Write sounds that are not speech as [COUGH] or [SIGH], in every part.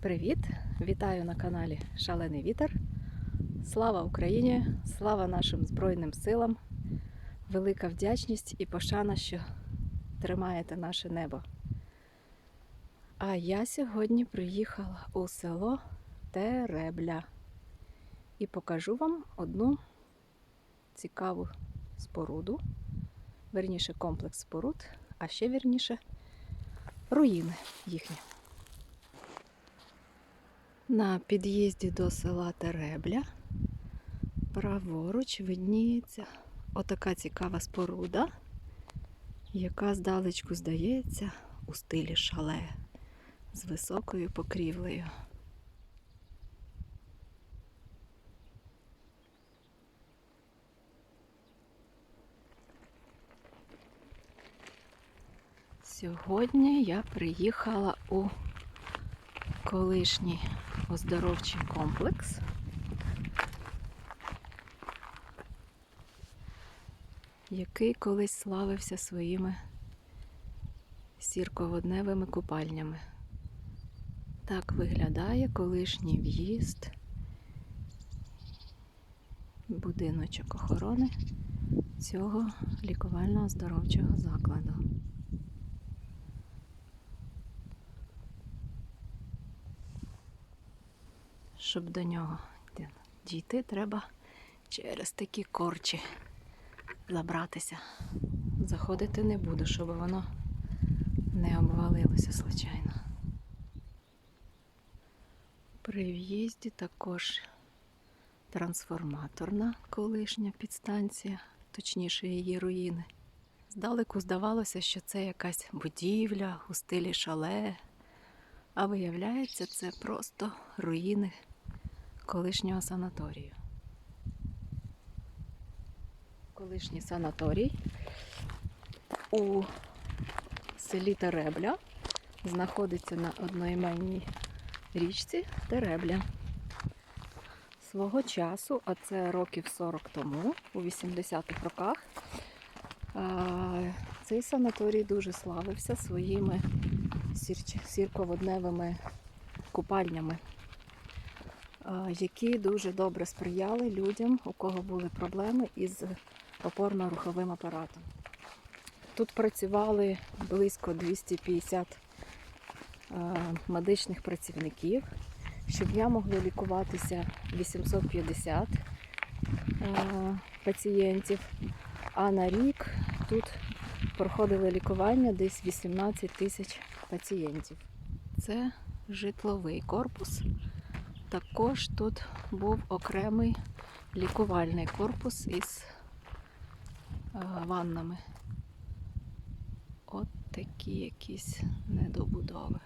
Привіт! Вітаю на каналі Шалений Вітер. Слава Україні! Слава нашим Збройним силам! Велика вдячність і пошана, що тримаєте наше небо. А я сьогодні приїхала у село Теребля і покажу вам одну цікаву споруду, верніше комплекс споруд, а ще вірніше руїни їхні. На під'їзді до села Теребля праворуч видніється отака цікава споруда, яка здалечку здається у стилі шале з високою покрівлею. Сьогодні я приїхала у колишній оздоровчий комплекс. Який колись славився своїми сірководневими купальнями. Так виглядає колишній в'їзд, будиночок охорони цього лікувально-оздоровчого закладу. Щоб до нього дійти, треба через такі корчі забратися. Заходити не буду, щоб воно не обвалилося случайно. При в'їзді також трансформаторна колишня підстанція, точніше її руїни. Здалеку здавалося, що це якась будівля у стилі шале, а виявляється, це просто руїни колишнього санаторію. Колишній санаторій у селі Теребля знаходиться на одноіменній річці Теребля. Свого часу, а це років 40 тому, у 80-х роках, цей санаторій дуже славився своїми сірководневими купальнями які дуже добре сприяли людям, у кого були проблеми із опорно-руховим апаратом. Тут працювали близько 250 медичних працівників. Щодня могли лікуватися 850 пацієнтів, а на рік тут проходили лікування десь 18 тисяч пацієнтів. Це житловий корпус. Також тут був окремий лікувальний корпус із е, ваннами. От такі якісь недобудови.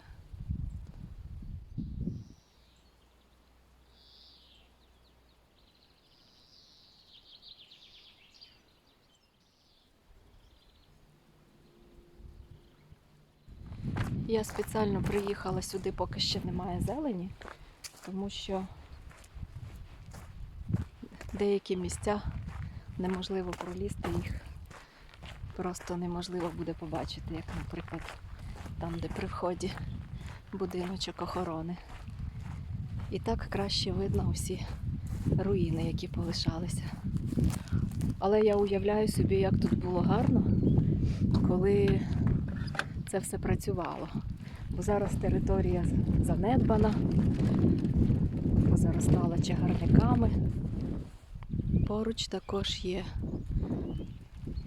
Я спеціально приїхала сюди, поки ще немає зелені тому що деякі місця неможливо пролізти їх. Просто неможливо буде побачити, як, наприклад, там, де при вході будиночок охорони. І так краще видно усі руїни, які полишалися. Але я уявляю собі, як тут було гарно, коли це все працювало. Бо зараз територія занедбана, чагарниками. Поруч також є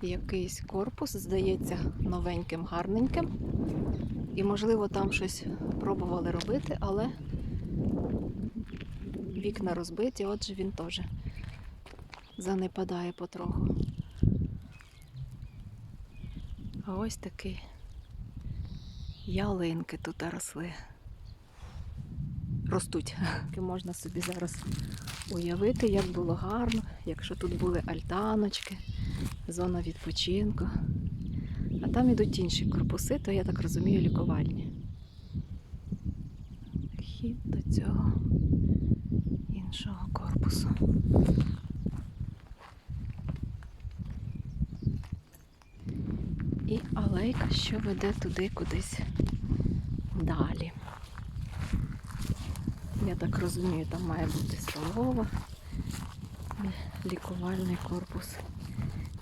якийсь корпус, здається, новеньким, гарненьким. І, можливо, там щось пробували робити, але вікна розбиті, отже він теж занепадає потроху. А ось такий ялинки тут росли. Ростуть. [LAUGHS] Можна собі зараз уявити, як було гарно, якщо тут були альтаночки, зона відпочинку. А там ідуть інші корпуси, то я так розумію, лікувальні. Хід до цього іншого корпусу. І алейка, що веде туди кудись далі. Я так розумію, там має бути столова, і лікувальний корпус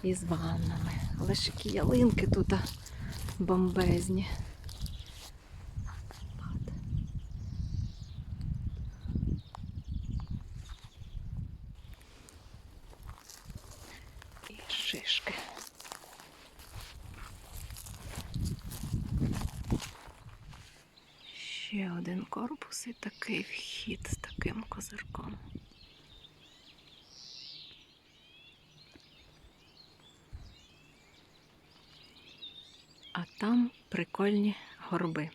із ваннами. Але ж які ялинки тут бомбезні. От. І шишки. Ще один корпус і такий вхід з таким козирком. А там прикольні горби.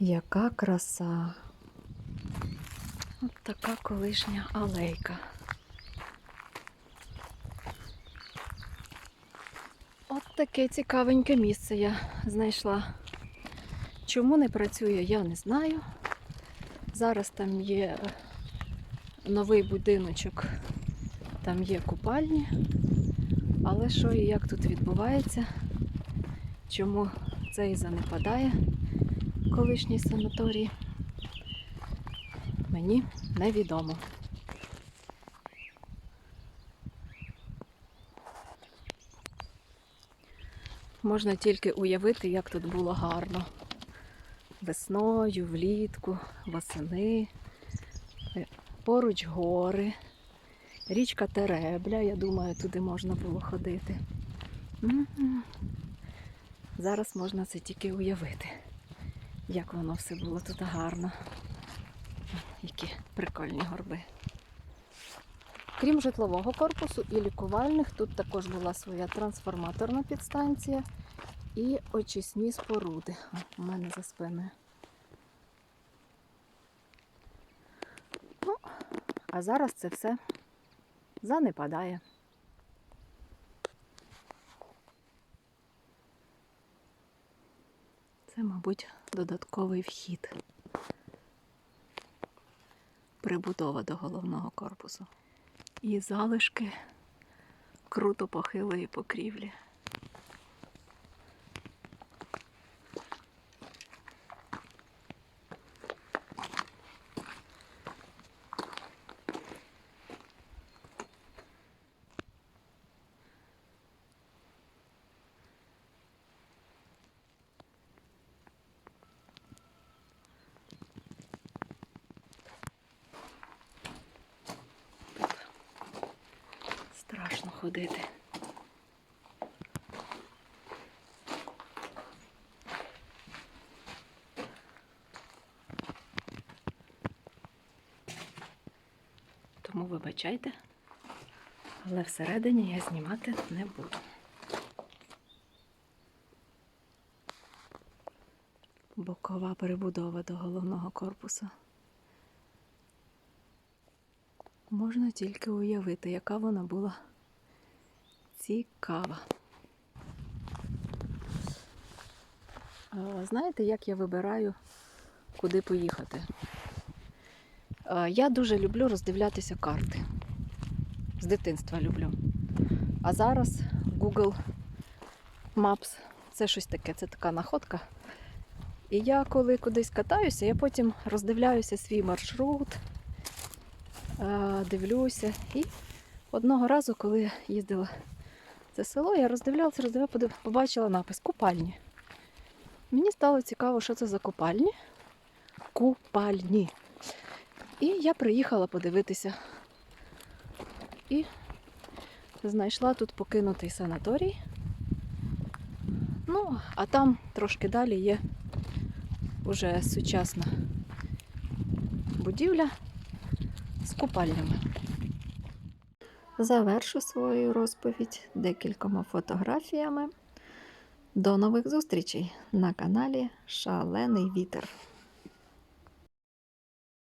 Яка краса. От така колишня алейка. От таке цікавеньке місце я знайшла. Чому не працює, я не знаю. Зараз там є новий будиночок, там є купальні. Але що і як тут відбувається, чому це і занепадає колишній санаторій, мені невідомо. Можна тільки уявити, як тут було гарно. Весною, влітку, восени, поруч гори, річка Теребля, я думаю, туди можна було ходити. Зараз можна це тільки уявити, як воно все було тут гарно. Які прикольні горби. Крім житлового корпусу і лікувальних, тут також була своя трансформаторна підстанція і очисні споруди. О, у мене за спиною. Ну, а зараз це все занепадає. Це, мабуть, додатковий вхід. Прибудова до головного корпусу. І залишки круто похилої покрівлі. Страшно ходити. Тому вибачайте, але всередині я знімати не буду. Бокова перебудова до головного корпусу. Можна тільки уявити, яка вона була цікава. Знаєте, як я вибираю, куди поїхати? Я дуже люблю роздивлятися карти. З дитинства люблю. А зараз Google Maps це щось таке, це така находка. І я коли кудись катаюся, я потім роздивляюся свій маршрут, дивлюся. І одного разу, коли їздила це село, я роздивлялася, роздивлялася, побачила напис Купальні. Мені стало цікаво, що це за купальні. Купальні. І я приїхала подивитися. І знайшла тут покинутий санаторій. Ну, а там трошки далі є уже сучасна будівля з купальнями. Завершу свою розповідь декількома фотографіями. До нових зустрічей на каналі Шалений Вітер.